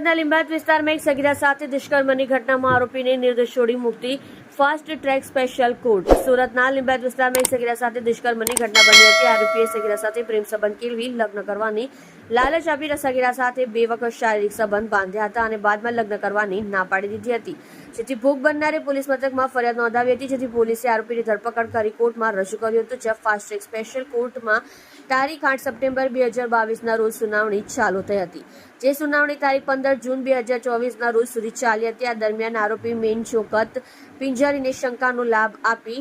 સુરતના લીંબાત વિસ્તારમાં એક સગીરા સાથે દુષ્કર્મની ઘટનામાં આરોપીને નિર્દોષ છોડી મુક્તિ. ફાસ્ટ ટ્રેક સ્પેશિયલ કોર્ટ સુરતના લીંબાયત વિસ્તારમાં એક સગીરા સાથે દુષ્કર્મની ઘટના બની હતી. આરોપીએ સગીરા સાથે પ્રેમ સંબંધ કેળવી લગ્ન કરવાની લાલચ આપી રસાગીરા સાથે બે વખત શારીરિક સંબંધ બાંધ્યા હતા અને બાદમાં લગ્ન કરવાની ના પાડી દીધી હતી. જેથી ભોગ બનનારે પોલીસ મથકમાં ફરિયાદ નોંધાવી હતી. જેથી પોલીસે આરોપીની ધરપકડ કરી કોર્ટમાં રજૂ કર્યું હતું. જ્યાં ફાસ્ટ ટ્રેક સ્પેશિયલ કોર્ટમાં તારીખ આઠ સપ્ટેમ્બર બે હજાર બાવીસના રોજ સુનાવણી ચાલુ થઈ હતી. જે સુનાવણી તારીખ પંદર જૂન બે હજાર ચોવીસના રોજ સુધી ચાલી હતી. આ દરમિયાન આરોપી મેન ચોકત પિંજારીને શંકાનો લાભ આપી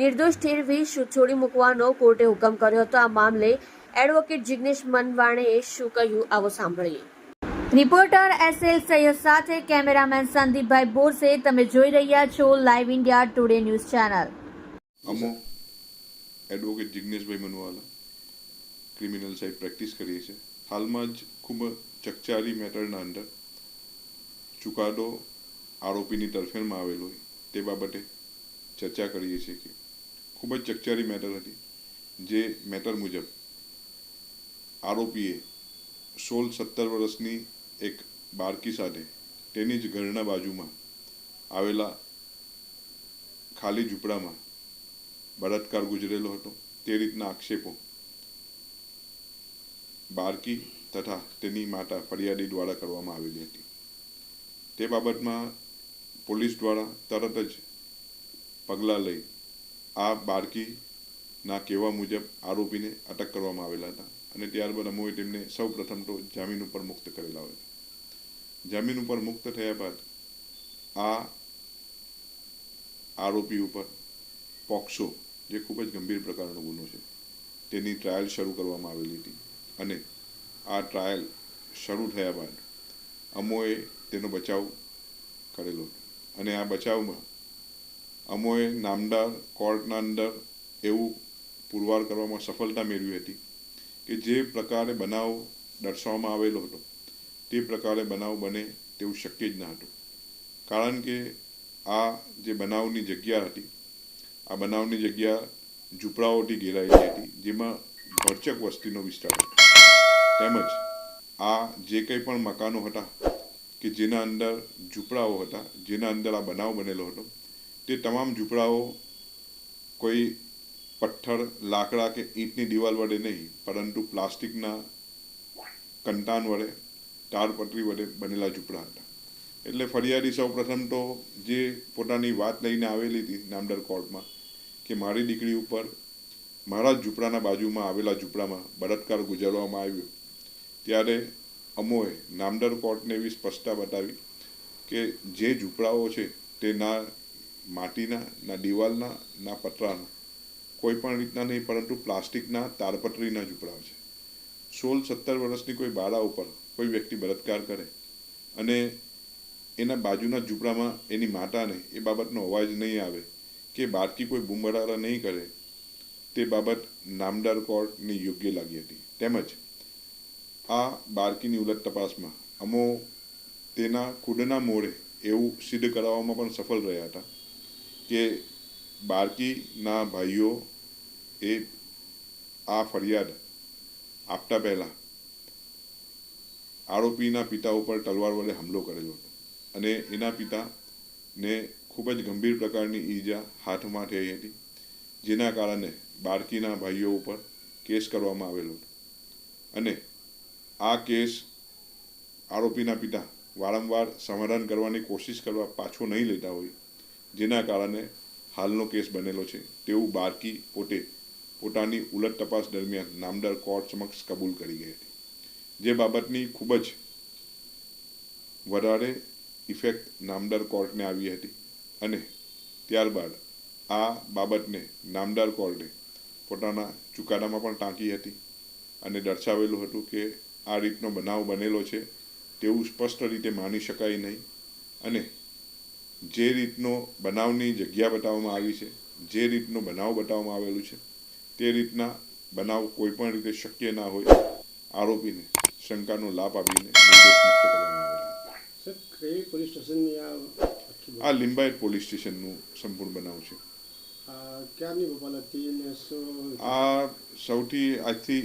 નિર્દોષ ઠેરવી છોડી મૂકવાનો કોર્ટે હુકમ કર્યો હતો. આ મામલે એડવોકેટ જિગ્નેશ મનવાણેએ શું કહ્યું આવો સાંભળીએ. રિપોર્ટર એસ એલ સૈયદ સાથે કેમેરામેન સંદીપભાઈ બોરસે, તમે જોઈ રહ્યા છો live India Today news channel અમો advocate Jigneshbhai Manwala criminal side practice કરીએ છીએ હાલમાં જ ખૂબ ચકચારી મેટરના અંદર ચુકાદો આરોપીની તરફેણમાં આવેલો હોય તે બાબતે ચર્ચા કરીએ છીએ કે ખૂબ જ ચકચારી મેટર હતી. જે મેટર મુજબ આરોપીએ સોળ સત્તર વર્ષની એક બાળકી સાથે તેની જ ઘરના બાજુમાં આવેલા ખાલી ઝૂંપડામાં બળાત્કાર ગુજરેલો હતો. તે રીતના આક્ષેપો બાળકી તથા તેની માતા ફરિયાદી દ્વારા કરવામાં આવેલી હતી. તે બાબતમાં પોલીસ દ્વારા તરત જ પગલાં લઈ આ બાળકીના કહેવા મુજબ આરોપીને અટક કરવામાં આવેલા હતા અને ત્યારબાદ અમોએ તેમને સૌ પ્રથમ તો જામીન ઉપર મુક્ત કરેલા હોય જામીન ઉપર મુક્ત થયા બાદ આ આરોપી ઉપર પોક્સો, જે ખૂબ જ ગંભીર પ્રકારનો ગુનો છે, તેની ટ્રાયલ શરૂ કરવામાં આવેલી હતી અને આ ટ્રાયલ શરૂ થયા બાદ અમોએ તેનો બચાવ કરેલો અને આ બચાવમાં અમોએ નામદાર કોર્ટના અંદર એવું પુરવાર કરવામાં સફળતા મેળવી હતી કે જે પ્રકારે બનાવ દર્શાવવામાં આવેલો હતો, તે પ્રકારે બનાવ બને તેવું શક્ય જ ન હતું. કારણ કે આ જે બનાવની જગ્યા હતી, આ બનાવની જગ્યા ઝૂંપડાઓથી ઘેરાયેલી હતી, જેમાં ભરચક વસ્તીનો વિસ્તાર હતો. તેમજ આ જે કંઈ પણ મકાનો હતા કે જેના અંદર ઝૂંપડાઓ હતા, જેના અંદર આ બનાવ બનેલો હતો, તે તમામ ઝૂંપડાઓ કોઈ પથ્થર, લાકડા કે ઈંટની દિવાલ વડે નહીં, પરંતુ પ્લાસ્ટિકના કંટાન વડે તારપટરી વડે બનેલા ઝૂંપડા હતા. એટલે ફરિયાદી સૌ પ્રથમ તો જે પોતાની વાત લઈને આવેલી હતી નામદાર કોર્ટમાં, કે મારી દીકરી ઉપર મારા ઝૂંપડાના બાજુમાં આવેલા ઝૂંપડામાં બળાત્કાર ગુજારવામાં આવ્યો. ત્યારે અમોએ નામદાર કોર્ટને એવી સ્પષ્ટતા બતાવી કે જે ઝૂંપડાઓ છે તે ના માટીના, ના દિવાલના, ના પતરાના કોઈ પણ રીતના નહીં, પરંતુ પ્લાસ્ટિકના તારપટરીના ઝૂંપડાઓ છે. સોળ સત્તર વર્ષની કોઈ બાળા ઉપર કોઈ વ્યક્તિ બળાત્કાર કરે અને એના બાજુના ઝૂંપડામાં એની માતાને એ બાબતનો અવાજ નહીં આવે કે બાળકી કોઈ બુમબડારા નહીં કરે, તે બાબત નામદાર કોર્ટની યોગ્ય લાગી હતી. તેમજ આ બાળકીની ઉલટ તપાસમાં અમો તેના ખુદના મોડે એવું સિદ્ધ કરાવવામાં પણ સફળ રહ્યા હતા કે બાળકીના ભાઈઓ એ આ ફરિયાદ આપતા પહેલાં આરોપીના પિતા ઉપર તલવાર વડે હુમલો કરેલો હતો. અને એના પિતાને ખૂબ જ ગંભીર પ્રકારની ઈજા હાથમાં થઈ હતી, જેના કારણે બાળકીના ભાઈઓ ઉપર કેસ કરવામાં આવેલો હતો. અને આ કેસ આરોપીના પિતા વારંવાર સમાધાન કરવાની કોશિશ કરવા પાછો નહીં લેતા હોય, જેના કારણે હાલનો કેસ બનેલો છે. તેવું બારકી પોતે પોતાની ઉલટ તપાસ દરમિયાન નામદાર કોર્ટ સમક્ષ કબૂલ કરી ગઈ હતી. જે બાબતની ખૂબ જ વધારે ઇફેક્ટ નામદાર કોર્ટને આવી હતી અને ત્યારબાદ આ બાબતને નામદાર કોર્ટે પોતાના ચુકાદામાં પણ ટાંકી હતી અને દર્શાવેલું હતું કે આ રીતનો બનાવ બનેલો છે તેવું સ્પષ્ટ રીતે માની શકાય નહીં અને જે રીતનો બનાવની જગ્યા બતાવવામાં આવી છે જે રીતનો બનાવ બતાવવામાં આવેલું છે તે રીતના બનાવ કોઈ પણ રીતે શક્ય ના હોય આરોપીને શંકાનો લાભ આપીને નિર્દોષ મુક્ત કરવામાં આવેલા આ લિંબાયત પોલીસ સ્ટેશનનું સંપૂર્ણ બનાવ છે. આ સૌથી આજથી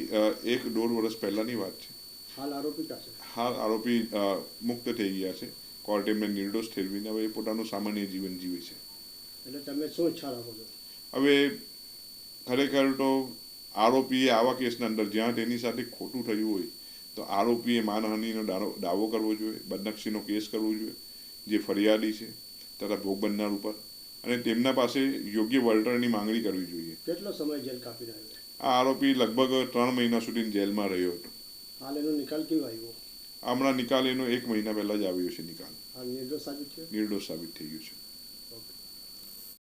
એક દોઢ વર્ષ પહેલાંની વાત છે. હાલ આરોપી હાલ આરોપી મુક્ત થઈ ગયા છે. કોર્ટે એમને નિર્દોષ ઠેરવીને હવે એ પોતાનું સામાન્ય જીવન જીવે છે. એટલે તમે શું ઈચ્છા રાખો છો? હવે ખરેખર તો આરોપીએ આવા કેસના અંદર જ્યાં તેની સાથે ખોટું થયું હોય તો આરોપીએ માનહાનિનો દાવો કરવો જોઈએ બદનક્ષીનો કેસ કરવો જોઈએ જે ફરિયાદી છે તથા ભોગ બનનાર ઉપર. અને તેમના પાસે યોગ્ય વળતરની માંગણી કરવી જોઈએ. કેટલો સમય જેલ કાપી રહ્યો આ આરોપી લગભગ ત્રણ મહિના સુધી જેલમાં રહ્યો હતો. હાલ એનો નિકાલ કેવો આવ્યો? હમણાં નિકાલ એનો એક મહિના પહેલા જ આવ્યો છે નિકાલ. નિર્દોષ સાબિત થઈ ગયું છે.